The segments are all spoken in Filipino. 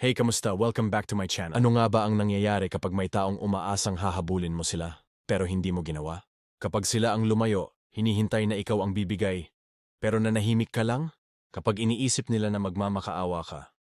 Hey, kamusta? Welcome back to my channel. Ano nga ba ang nangyayari kapag may taong umaasang hahabulin mo sila, pero hindi mo ginawa? Kapag sila ang lumayo, hinihintay na ikaw ang bibigay, pero nanahimik ka lang? Kapag iniisip nila na magmamakaawa ka,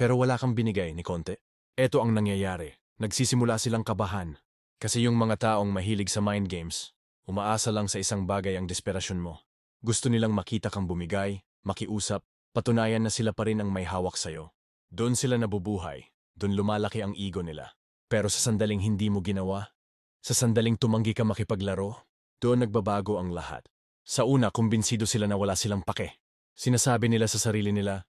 pero wala kang binigay ni Konte? Eto ang nangyayari. Nagsisimula silang kabahan. Kasi yung mga taong mahilig sa mind games, umaasa lang sa isang bagay ang desperasyon mo. Gusto nilang makita kang bumigay, makiusap, patunayan na sila pa rin ang may hawak sa'yo. Doon sila nabubuhay, doon lumalaki ang ego nila. Pero sa sandaling hindi mo ginawa, sa sandaling tumanggi ka makipaglaro, doon nagbabago ang lahat. Sa una, kumbinsido sila na wala silang pake. Sinasabi nila sa sarili nila,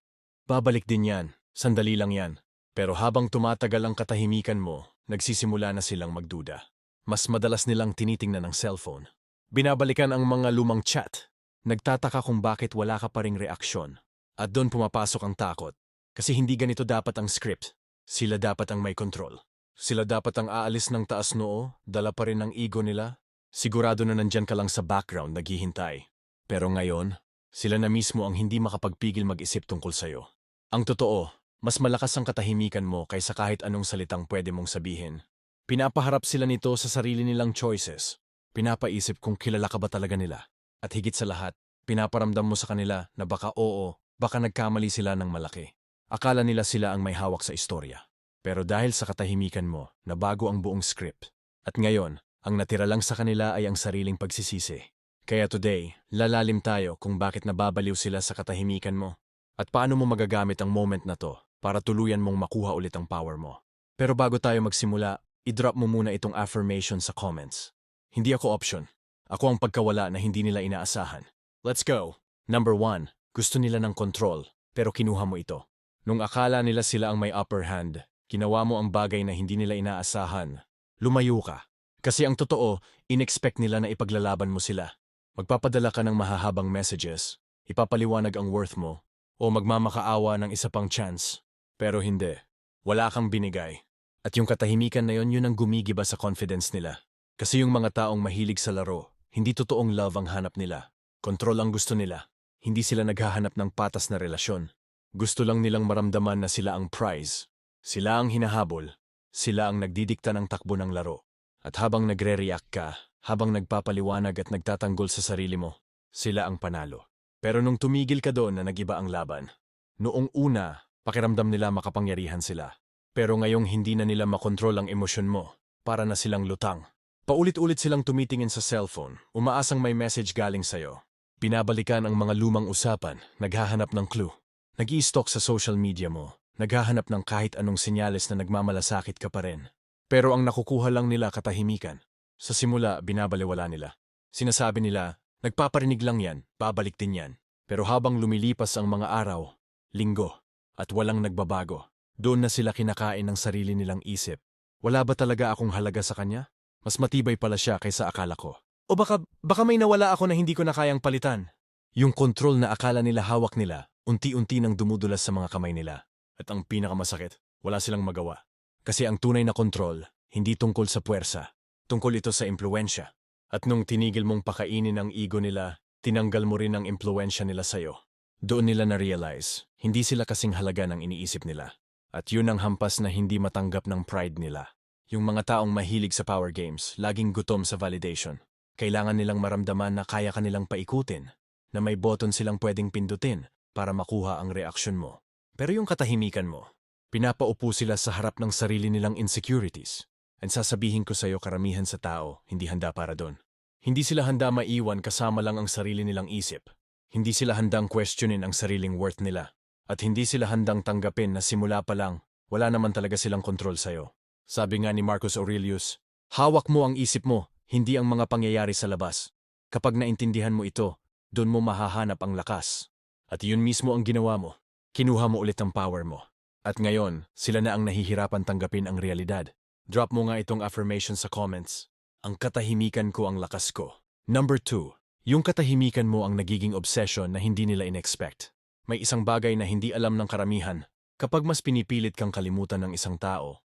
babalik din yan, sandali lang yan. Pero habang tumatagal ang katahimikan mo, nagsisimula na silang magduda. Mas madalas nilang tinitingnan ang cellphone. Binabalikan ang mga lumang chat. Nagtataka kung bakit wala ka pa ring reaksyon. At doon pumapasok ang takot. Kasi hindi ganito dapat ang script. Sila dapat ang may control. Sila dapat ang aalis ng taas noo, dala pa rin ang ego nila. Sigurado na nandyan ka lang sa background naghihintay. Pero ngayon, sila na mismo ang hindi makapagpigil mag-isip tungkol sa'yo. Ang totoo, mas malakas ang katahimikan mo kaysa kahit anong salitang pwede mong sabihin. Pinapaharap sila nito sa sarili nilang choices. Pinapaisip kung kilala ka ba talaga nila. At higit sa lahat, pinaparamdam mo sa kanila na baka oo, baka nagkamali sila ng malaki. Akala nila sila ang may hawak sa istorya. Pero dahil sa katahimikan mo, nabago ang buong script. At ngayon, ang natira lang sa kanila ay ang sariling pagsisisi. Kaya today, lalalim tayo kung bakit nababaliw sila sa katahimikan mo. At paano mo magagamit ang moment na to para tuluyan mong makuha ulit ang power mo. Pero bago tayo magsimula, i-drop mo muna itong affirmation sa comments. Hindi ako option. Ako ang pagkawala na hindi nila inaasahan. Let's go! Number one, gusto nila ng control, pero kinuha mo ito. Nung akala nila sila ang may upper hand, ginawa mo ang bagay na hindi nila inaasahan. Lumayo ka. Kasi ang totoo, inexpect nila na ipaglalaban mo sila. Magpapadala ka ng mahahabang messages, ipapaliwanag ang worth mo, o magmamakaawa ng isa pang chance. Pero hindi. Wala kang binigay. At yung katahimikan na yon yun ang gumigiba sa confidence nila. Kasi yung mga taong mahilig sa laro, hindi totoong love ang hanap nila. Kontrol ang gusto nila. Hindi sila naghahanap ng patas na relasyon. Gusto lang nilang maramdaman na sila ang prize. Sila ang hinahabol. Sila ang nagdidikta ng takbo ng laro. At habang nagre-react ka, habang nagpapaliwanag at nagtatanggol sa sarili mo, sila ang panalo. Pero nung tumigil ka doon na nagiba ang laban, noong una, pakiramdam nila makapangyarihan sila. Pero ngayong hindi na nila makontrol ang emosyon mo, para na silang lutang. Paulit-ulit silang tumitingin sa cellphone, umaasang may message galing sa'yo. Binabalikan ang mga lumang usapan, naghahanap ng clue. Nag stalk sa social media mo, naghahanap ng kahit anong senyales na nagmamalasakit ka pa rin. Pero ang nakukuha lang nila katahimikan. Sa simula, binabaliwala nila. Sinasabi nila, nagpaparinig lang yan, babalik din yan. Pero habang lumilipas ang mga araw, linggo, at walang nagbabago, doon na sila kinakain ng sarili nilang isip. Wala ba talaga akong halaga sa kanya? Mas matibay pala siya kaysa akala ko. O baka, baka may nawala ako na hindi ko na kayang palitan. Yung kontrol na akala nila hawak nila, unti-unti nang dumudulas sa mga kamay nila. At ang pinakamasakit, wala silang magawa. Kasi ang tunay na kontrol, hindi tungkol sa puwersa. Tungkol ito sa impluensya. At nung tinigil mong pakainin ang ego nila, tinanggal mo rin ang impluensya nila sa'yo. Doon nila na-realize, hindi sila kasing halaga ng iniisip nila. At yun ang hampas na hindi matanggap ng pride nila. Yung mga taong mahilig sa power games, laging gutom sa validation. Kailangan nilang maramdaman na kaya kanilang paikutin, na may button silang pwedeng pindutin para makuha ang reaksyon mo. Pero yung katahimikan mo, pinapaupo sila sa harap ng sarili nilang insecurities. And sasabihin ko sa'yo karamihan sa tao, hindi handa para doon. Hindi sila handa maiwan kasama lang ang sarili nilang isip. Hindi sila handang questionin ang sariling worth nila. At hindi sila handang tanggapin na simula pa lang, wala naman talaga silang kontrol sa'yo. Sabi nga ni Marcus Aurelius, hawak mo ang isip mo, hindi ang mga pangyayari sa labas. Kapag naintindihan mo ito, doon mo mahahanap ang lakas. At yun mismo ang ginawa mo. Kinuha mo ulit ang power mo. At ngayon, sila na ang nahihirapan tanggapin ang realidad. Drop mo nga itong affirmation sa comments. Ang katahimikan ko ang lakas ko. Number 2. Yung katahimikan mo ang nagiging obsession na hindi nila inexpect. May isang bagay na hindi alam ng karamihan. Kapag mas pinipilit kang kalimutan ng isang tao,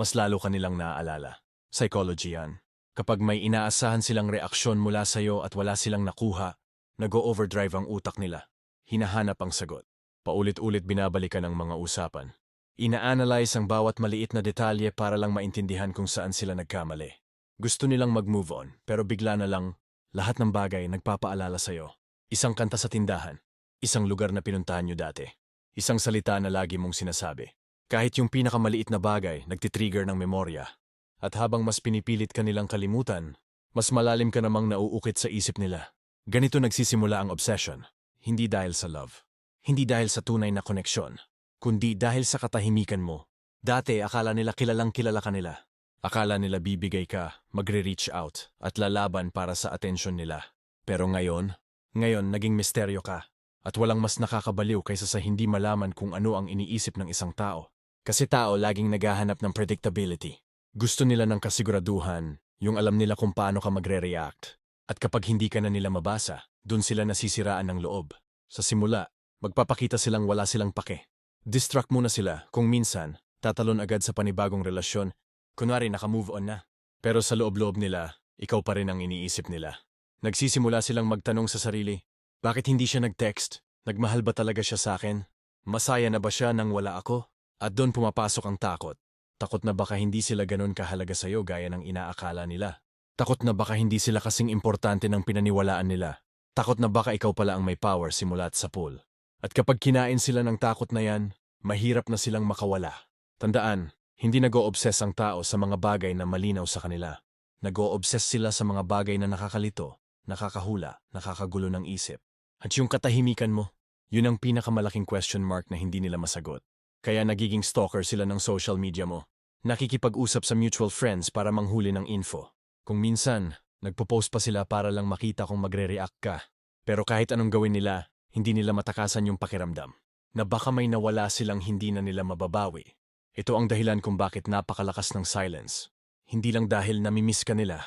mas lalo ka nilang naaalala. Psychology yan. Kapag may inaasahan silang reaksyon mula sa'yo at wala silang nakuha, nag-overdrive ang utak nila. Hinahanap ang sagot. Paulit-ulit binabalikan ang mga usapan. Ina-analyze ang bawat maliit na detalye para lang maintindihan kung saan sila nagkamali. Gusto nilang mag-move on, pero bigla na lang, lahat ng bagay nagpapaalala sa'yo. Isang kanta sa tindahan, isang lugar na pinuntahan nyo dati, isang salita na lagi mong sinasabi. Kahit yung pinakamaliit na bagay, nagtitrigger ng memorya. At habang mas pinipilit ka nilang kalimutan, mas malalim ka namang nauukit sa isip nila. Ganito nagsisimula ang obsession. Hindi dahil sa love. Hindi dahil sa tunay na koneksyon. Kundi dahil sa katahimikan mo. Dati akala nila kilalang kilala ka nila. Akala nila bibigay ka, magre-reach out, at lalaban para sa atensyon nila. Pero ngayon, ngayon naging misteryo ka. At walang mas nakakabaliw kaysa sa hindi malaman kung ano ang iniisip ng isang tao. Kasi tao laging naghahanap ng predictability. Gusto nila ng kasiguraduhan, yung alam nila kung paano ka magre-react. At kapag hindi ka na nila mabasa, dun sila nasisiraan ng loob. Sa simula, magpapakita silang wala silang pake. Distract muna sila kung minsan, tatalon agad sa panibagong relasyon, kunwari naka-move on na. Pero sa loob-loob nila, ikaw pa rin ang iniisip nila. Nagsisimula silang magtanong sa sarili, bakit hindi siya nag-text? Nagmahal ba talaga siya sa akin? Masaya na ba siya nang wala ako? At doon pumapasok ang takot. Takot na baka hindi sila ganun kahalaga sa'yo gaya ng inaakala nila. Takot na baka hindi sila kasing importante ng pinaniwalaan nila. Takot na baka ikaw pala ang may power simulat sa pool. At kapag kinain sila ng takot na yan, mahirap na silang makawala. Tandaan, hindi nag-o-obsess ang tao sa mga bagay na malinaw sa kanila. Nag-o-obsess sila sa mga bagay na nakakalito, nakakahula, nakakagulo ng isip. At yung katahimikan mo, yun ang pinakamalaking question mark na hindi nila masagot. Kaya nagiging stalker sila ng social media mo. Nakikipag-usap sa mutual friends para manghuli ng info. Kung minsan, nagpo-post pa sila para lang makita kung magre-react ka. Pero kahit anong gawin nila, hindi nila matakasan yung pakiramdam. Na baka may nawala silang hindi na nila mababawi. Ito ang dahilan kung bakit napakalakas ng silence. Hindi lang dahil namimiss ka nila,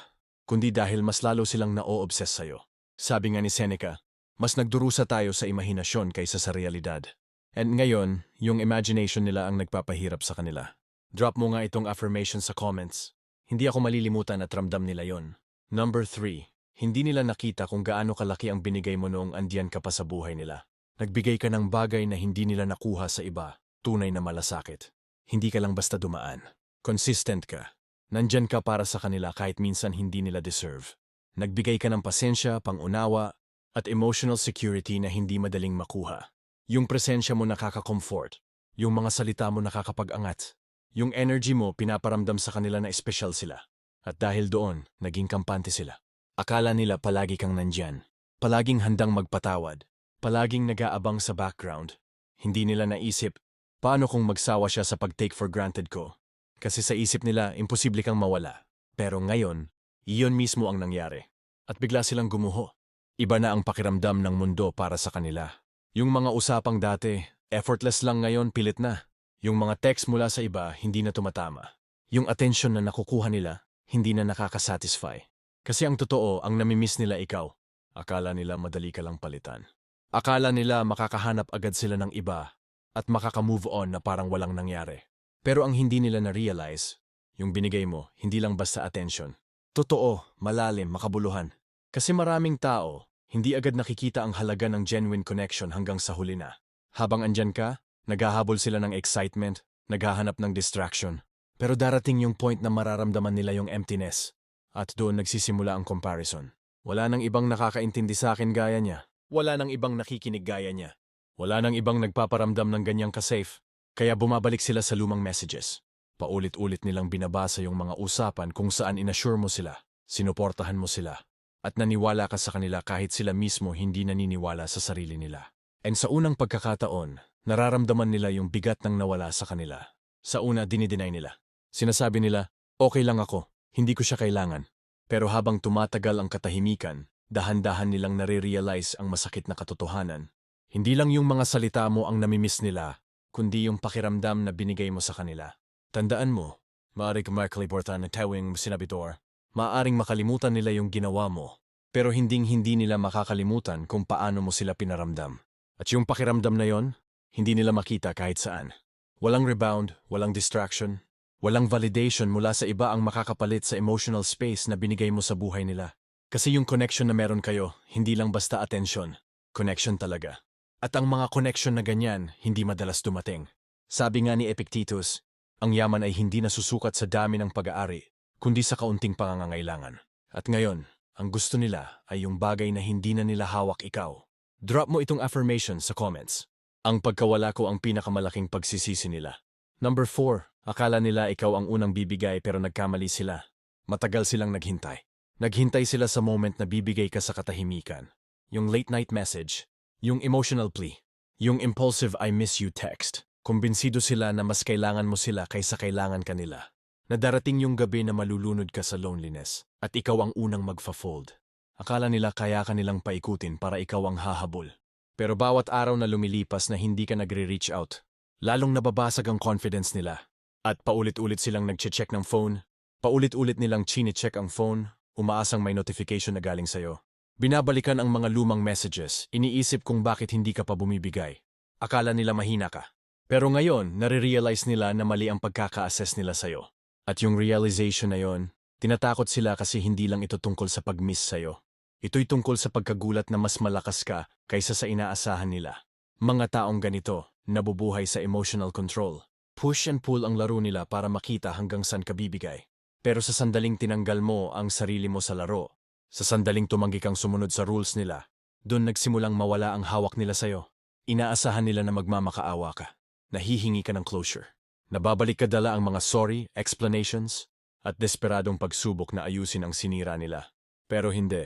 kundi dahil mas lalo silang na-o-obsess sa'yo. Sabi nga ni Seneca, mas nagdurusa tayo sa imahinasyon kaysa sa realidad. And ngayon, yung imagination nila ang nagpapahirap sa kanila. Drop mo nga itong affirmation sa comments. Hindi ako malilimutan at ramdam nila yon. Number 3. Hindi nila nakita kung gaano kalaki ang binigay mo noong andiyan ka pa sa buhay nila. Nagbigay ka ng bagay na hindi nila nakuha sa iba, tunay na malasakit. Hindi ka lang basta dumaan. Consistent ka. Nandyan ka para sa kanila kahit minsan hindi nila deserve. Nagbigay ka ng pasensya, pangunawa, at emotional security na hindi madaling makuha. Yung presensya mo nakaka-comfort. Yung mga salita mo nakakapag-angat. Yung energy mo pinaparamdam sa kanila na espesyal sila. At dahil doon, naging kampante sila. Akala nila palagi kang nandyan. Palaging handang magpatawad. Palaging nag-aabang sa background. Hindi nila naisip, paano kung magsawa siya sa pag-take for granted ko? Kasi sa isip nila, imposible kang mawala. Pero ngayon, iyon mismo ang nangyari. At bigla silang gumuho. Iba na ang pakiramdam ng mundo para sa kanila. Yung mga usapang dati, effortless lang ngayon, pilit na. Yung mga text mula sa iba, hindi na tumatama. Yung attention na nakukuha nila, hindi na nakakasatisfy. Kasi ang totoo, ang namimiss nila ikaw. Akala nila madali ka lang palitan. Akala nila makakahanap agad sila ng iba at makaka-move on na parang walang nangyari. Pero ang hindi nila na-realize, yung binigay mo, hindi lang basta attention. Totoo, malalim, makabuluhan. Kasi maraming tao, hindi agad nakikita ang halaga ng genuine connection hanggang sa huli na. Habang andyan ka, naghahabol sila ng excitement, naghahanap ng distraction. Pero darating yung point na mararamdaman nila yung emptiness. At doon nagsisimula ang comparison. Wala nang ibang nakakaintindi sa akin gaya niya. Wala nang ibang nakikinig gaya niya. Wala nang ibang nagpaparamdam ng ganyang ka-safe. Kaya bumabalik sila sa lumang messages. Paulit-ulit nilang binabasa yung mga usapan kung saan inassure mo sila, sinuportahan mo sila, at naniwala ka sa kanila kahit sila mismo hindi naniniwala sa sarili nila. And sa unang pagkakataon, nararamdaman nila yung bigat ng nawala sa kanila. Sa una, dinideny nila. Sinasabi nila, okay lang ako, hindi ko siya kailangan. Pero habang tumatagal ang katahimikan, dahan-dahan nilang nare-realize ang masakit na katotohanan. Hindi lang yung mga salita mo ang namimiss nila, kundi yung pakiramdam na binigay mo sa kanila. Tandaan mo, maaari ka makalimutan na tawing sinabitor, maaaring makalimutan nila yung ginawa mo, pero hinding-hindi nila makakalimutan kung paano mo sila pinaramdam. At yung pakiramdam na yon, hindi nila makita kahit saan. Walang rebound, walang distraction, walang validation mula sa iba ang makakapalit sa emotional space na binigay mo sa buhay nila. Kasi yung connection na meron kayo, hindi lang basta attention, connection talaga. At ang mga connection na ganyan, hindi madalas dumating. Sabi nga ni Epictetus, ang yaman ay hindi nasusukat sa dami ng pag-aari, kundi sa kaunting pangangailangan. At ngayon, ang gusto nila ay yung bagay na hindi na nila hawak ikaw. Drop mo itong affirmation sa comments. Ang pagkawala ko ang pinakamalaking pagsisisi nila. Number 4. Akala nila ikaw ang unang bibigay pero nagkamali sila. Matagal silang naghintay. Naghintay sila sa moment na bibigay ka sa katahimikan. Yung late night message, yung emotional plea, yung impulsive I miss you text. Kumbinsido sila na mas kailangan mo sila kaysa kailangan ka nila. Na darating yung gabi na malulunod ka sa loneliness at ikaw ang unang magfa-fold. Akala nila kaya ka nilang paikutin para ikaw ang hahabol. Pero bawat araw na lumilipas na hindi ka nagre-reach out, lalong nababasag ang confidence nila. At paulit-ulit silang nagche-check ng phone, paulit-ulit nilang chine-check ang phone, umaasang may notification na galing sa'yo. Binabalikan ang mga lumang messages, iniisip kung bakit hindi ka pa bumibigay. Akala nila mahina ka. Pero ngayon, nare-realize nila na mali ang pagkaka-assess nila sa'yo. At yung realization na yon, tinatakot sila kasi hindi lang ito tungkol sa pag-miss sa'yo. Ito'y tungkol sa pagkagulat na mas malakas ka kaysa sa inaasahan nila. Mga taong ganito, nabubuhay sa emotional control. Push and pull ang laro nila para makita hanggang saan ka bibigay. Pero sa sandaling tinanggal mo ang sarili mo sa laro, sa sandaling tumanggi kang sumunod sa rules nila, doon nagsimulang mawala ang hawak nila sa'yo. Inaasahan nila na magmamakaawa ka. Nahihingi ka ng closure. Nababalik ka dala ang mga sorry, explanations, at desperadong pagsubok na ayusin ang sinira nila. Pero hindi.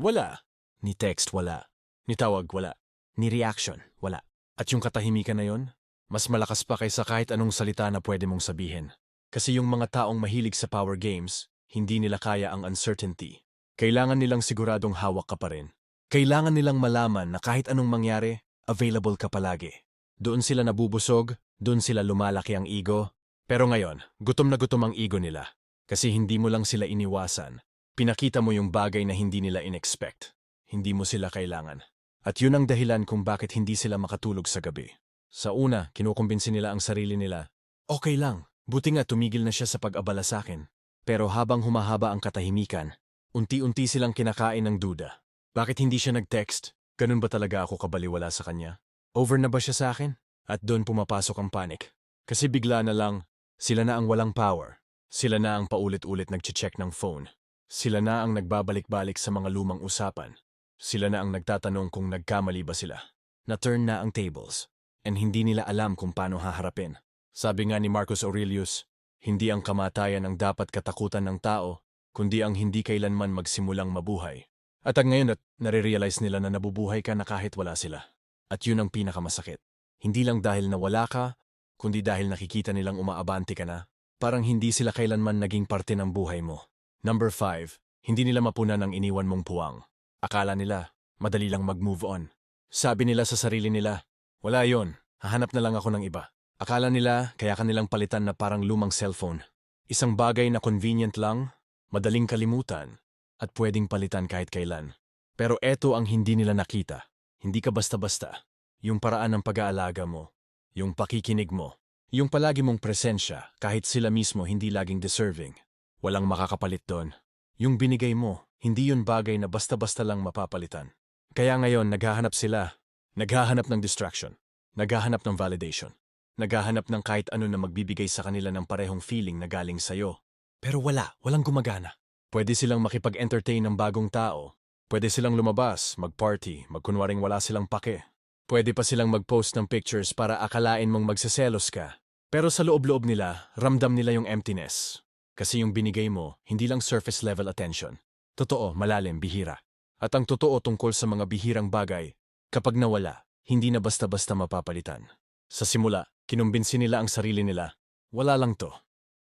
Wala. Ni text wala. Ni tawag wala. Ni reaction wala. At yung katahimikan na yon, mas malakas pa kaysa kahit anong salita na pwede mong sabihin. Kasi yung mga taong mahilig sa power games, hindi nila kaya ang uncertainty. Kailangan nilang siguradong hawak ka pa rin. Kailangan nilang malaman na kahit anong mangyari, available ka palagi. Doon sila nabubusog, doon sila lumalaki ang ego. Pero ngayon, gutom na gutom ang ego nila. Kasi hindi mo lang sila iniwasan. Pinakita mo yung bagay na hindi nila inexpect. Hindi mo sila kailangan. At yun ang dahilan kung bakit hindi sila makatulog sa gabi. Sa una, kinukumbinsi nila ang sarili nila. Okay lang, buti nga tumigil na siya sa pag-abala sa akin. Pero habang humahaba ang katahimikan, unti-unti silang kinakain ng duda. Bakit hindi siya nag-text? Ganun ba talaga ako kabaliwala sa kanya? Over na ba siya sa akin? At doon pumapasok ang panic. Kasi bigla na lang, sila na ang walang power. Sila na ang paulit-ulit nag-check ng phone. Sila na ang nagbabalik-balik sa mga lumang usapan. Sila na ang nagtatanong kung nagkamali ba sila. Na-turn na ang tables. And hindi nila alam kung paano haharapin. Sabi nga ni Marcus Aurelius, hindi ang kamatayan ang dapat katakutan ng tao, kundi ang hindi kailanman magsimulang mabuhay. At ang ngayon at nare-realize nila na nabubuhay ka na kahit wala sila. At yun ang pinakamasakit. Hindi lang dahil nawala ka, kundi dahil nakikita nilang umaabante ka na. Parang hindi sila kailanman naging parte ng buhay mo. Number 5. Hindi nila mapunan ang iniwan mong puwang. Akala nila, madali lang mag-move on. Sabi nila sa sarili nila, wala yon, hahanap na lang ako ng iba. Akala nila, kaya kanilang palitan na parang lumang cellphone. Isang bagay na convenient lang, madaling kalimutan, at pwedeng palitan kahit kailan. Pero eto ang hindi nila nakita. Hindi ka basta-basta. Yung paraan ng pag-aalaga mo, yung pakikinig mo, yung palagi mong presensya kahit sila mismo hindi laging deserving. Walang makakapalit doon. Yung binigay mo, hindi yun bagay na basta-basta lang mapapalitan. Kaya ngayon naghahanap sila. Naghahanap ng distraction. Naghahanap ng validation. Naghahanap ng kahit ano na magbibigay sa kanila ng parehong feeling na galing sa'yo. Pero wala, walang gumagana. Pwede silang makipag-entertain ng bagong tao, Pwede silang lumabas, mag-party, magkunwaring wala silang pake. Pwede pa silang mag-post ng pictures para akalain mong magseselos ka. Pero sa loob-loob nila, ramdam nila yung emptiness. Kasi yung binigay mo, hindi lang surface level attention. Totoo, malalim, bihira. At ang totoo tungkol sa mga bihirang bagay, kapag nawala, hindi na basta-basta mapapalitan. Sa simula, kinumbinsi nila ang sarili nila. Wala lang to.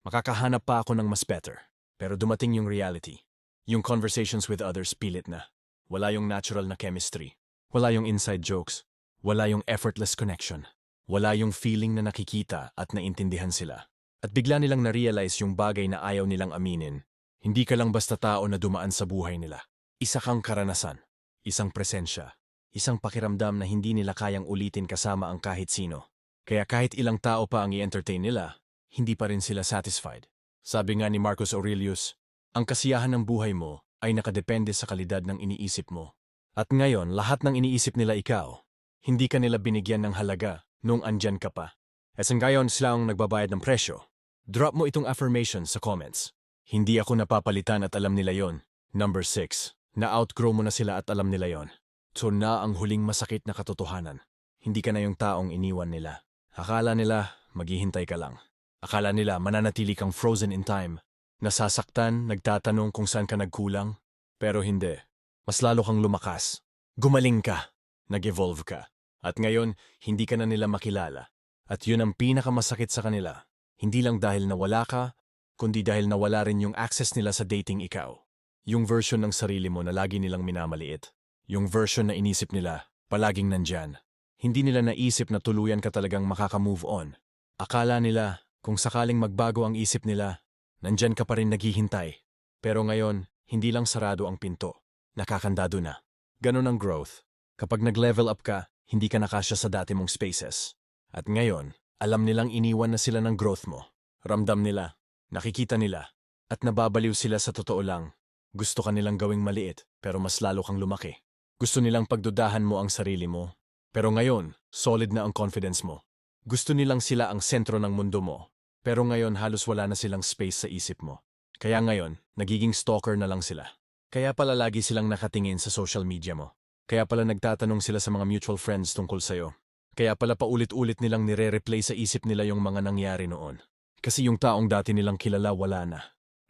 Makakahanap pa ako ng mas better. Pero dumating yung reality. Yung conversations with others pilit na. Wala yung natural na chemistry. Wala yung inside jokes. Wala yung effortless connection. Wala yung feeling na nakikita at naintindihan sila. At bigla nilang na-realize yung bagay na ayaw nilang aminin. Hindi ka lang basta tao na dumaan sa buhay nila. Isa kang karanasan. Isang presensya. Isang pakiramdam na hindi nila kayang ulitin kasama ang kahit sino. Kaya kahit ilang tao pa ang i-entertain nila, hindi pa rin sila satisfied. Sabi nga ni Marcus Aurelius, ang kasiyahan ng buhay mo ay nakadepende sa kalidad ng iniisip mo. At ngayon, lahat ng iniisip nila ikaw. Hindi ka nila binigyan ng halaga nung andyan ka pa. At ngayon sila ang nagbabayad ng presyo. Drop mo itong affirmation sa comments. Hindi ako napapalitan at alam nila yon. Number 6. Na-outgrow mo na sila at alam nila yon. So na ang huling masakit na katotohanan. Hindi ka na yung taong iniwan nila. Akala nila maghihintay ka lang. Akala nila mananatili kang frozen in time. Nasasaktan, nagtatanong kung saan ka nagkulang. Pero hindi. Mas lalo kang lumakas. Gumaling ka. Nag-evolve ka. At ngayon, hindi ka na nila makilala. At yun ang pinakamasakit sa kanila. Hindi lang dahil nawala ka, kundi dahil nawala rin yung access nila sa dating ikaw. Yung version ng sarili mo na lagi nilang minamaliit. Yung version na inisip nila, palaging nandyan. Hindi nila naisip na tuluyan ka talagang makaka-move on. Akala nila, kung sakaling magbago ang isip nila, nandyan ka pa rin naghihintay. Pero ngayon, hindi lang sarado ang pinto. Nakakandado na. Ganon ang growth. Kapag nag-level up ka, hindi ka nakasya sa dati mong spaces. At ngayon, alam nilang iniwan na sila ng growth mo. Ramdam nila, nakikita nila, at nababaliw sila sa totoo lang. Gusto ka nilang gawing maliit, pero mas lalo kang lumaki. Gusto nilang pagdudahan mo ang sarili mo. Pero ngayon, solid na ang confidence mo. Gusto nilang sila ang sentro ng mundo mo. Pero ngayon halos wala na silang space sa isip mo. Kaya ngayon, nagiging stalker na lang sila. Kaya pala lagi silang nakatingin sa social media mo. Kaya pala nagtatanong sila sa mga mutual friends tungkol sa'yo. Kaya pala paulit-ulit nilang nire-replay sa isip nila yung mga nangyari noon. Kasi yung taong dati nilang kilala wala na.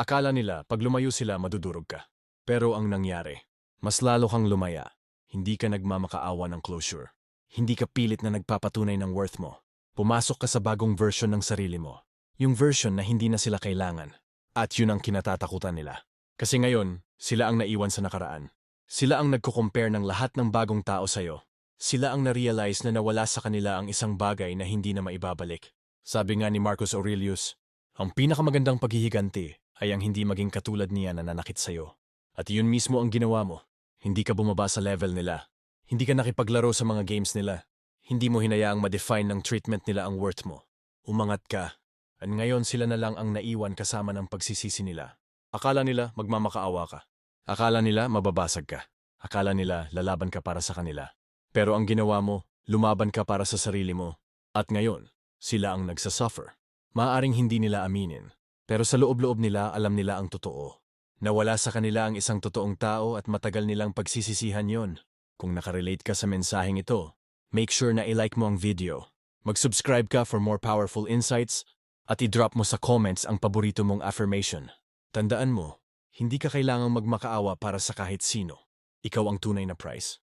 Akala nila pag lumayo sila madudurog ka. Pero ang nangyari, mas lalo kang lumaya. Hindi ka nagmamakaawa ng closure. Hindi ka pilit na nagpapatunay ng worth mo. Pumasok ka sa bagong version ng sarili mo. Yung version na hindi na sila kailangan. At yun ang kinatatakutan nila. Kasi ngayon, sila ang naiwan sa nakaraan. Sila ang nagko-compare ng lahat ng bagong tao sa'yo. Sila ang na-realize na nawala sa kanila ang isang bagay na hindi na maibabalik. Sabi nga ni Marcus Aurelius, ang pinakamagandang paghihiganti ay ang hindi maging katulad niya na nanakit sa'yo. At yun mismo ang ginawa mo. Hindi ka bumaba sa level nila. Hindi ka nakipaglaro sa mga games nila. Hindi mo hinayaang ma-define ng treatment nila ang worth mo. Umangat ka. At ngayon sila na lang ang naiwan kasama ng pagsisisi nila. Akala nila magmamakaawa ka. Akala nila mababasag ka. Akala nila lalaban ka para sa kanila. Pero ang ginawa mo, lumaban ka para sa sarili mo. At ngayon, sila ang nagsasuffer. Maaring hindi nila aminin. Pero sa loob-loob nila, alam nila ang totoo. Nawala sa kanila ang isang totoong tao at matagal nilang pagsisisihan yon. Kung nakarelate ka sa mensaheng ito, make sure na i-like mo ang video. Mag-subscribe ka for more powerful insights at i-drop mo sa comments ang paborito mong affirmation. Tandaan mo, hindi ka kailangang magmakaawa para sa kahit sino. Ikaw ang tunay na prize.